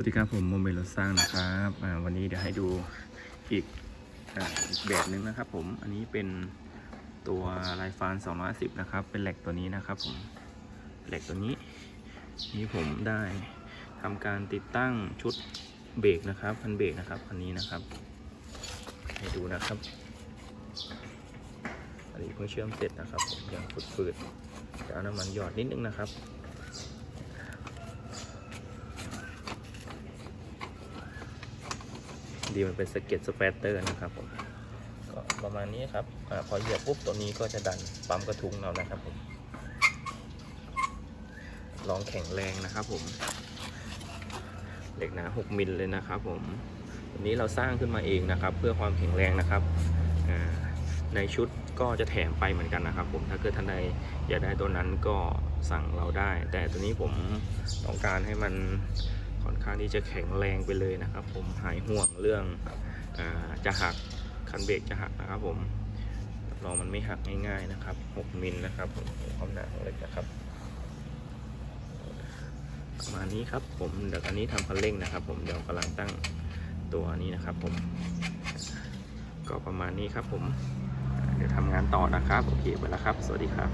วัสดีครับผมโมเมลสร้างนะครับวันนี้เดี๋ยวให้ดูอีกอีกแบบหนึ่งนะครับ ผมอันนี้เป็นตัวไลฟาน210นะครับ เป็นเหล็กตัวนี้นะครับ ผมเหล็กตัวนี้ นี่ผมได้ทำการติดตั้งชุดเบรกนะครับพันเบรกนะครับคันนี้นะครับ ให้ดูนะครับ อันนี้เพิ่งเชื่อมเสร็จนะครับผมยังฝืดๆเดี๋ยวเอาน้ำมันหยอดนิดนึงนะครับ ดีมันเป็นสเก็ตสเปตเตอร์นะครับผมก็ประมาณนี้ครับอพอเหยียบปุ๊บตัวนี้ก็จะดันปั๊มกระทุ้งเรานะครับผมลองแข็งแรงนะครับผม เหล็กหนา6มิลเลยนะครับผมตัวนี้เราสร้างขึ้นมาเองนะครับ เพื่อความแข็งแรงนะครับในชุดก็จะแถมไปเหมือนกันนะครับ ผมถ้าเกิดท่านใดอยากได้ตัวนั้นก็สั่งเราได้ แต่ตัวนี้ผมต้องการให้มัน ค่อนข้างที่จะแข็งแรงไปเลยนะครับ ผมหายห่วงเรื่องอจะหักคันเบรกจะหักนะครับ ผมรับรองมันไม่หักง่ายๆนะครับ 6 มิลนะครับผมความหนาของเล็กนะครับประมาณนี้ครับผมเดี๋ยวอันนี้ทำคันเร่งนะครับ ผมเดี๋ยวกำลังตั้งตัวนี้นะครับ ผม ก็ประมาณนี้ครับ ผม เดี๋ยวทำงานต่อนะครับโอเคไปแล้วครับ สวัสดีครับ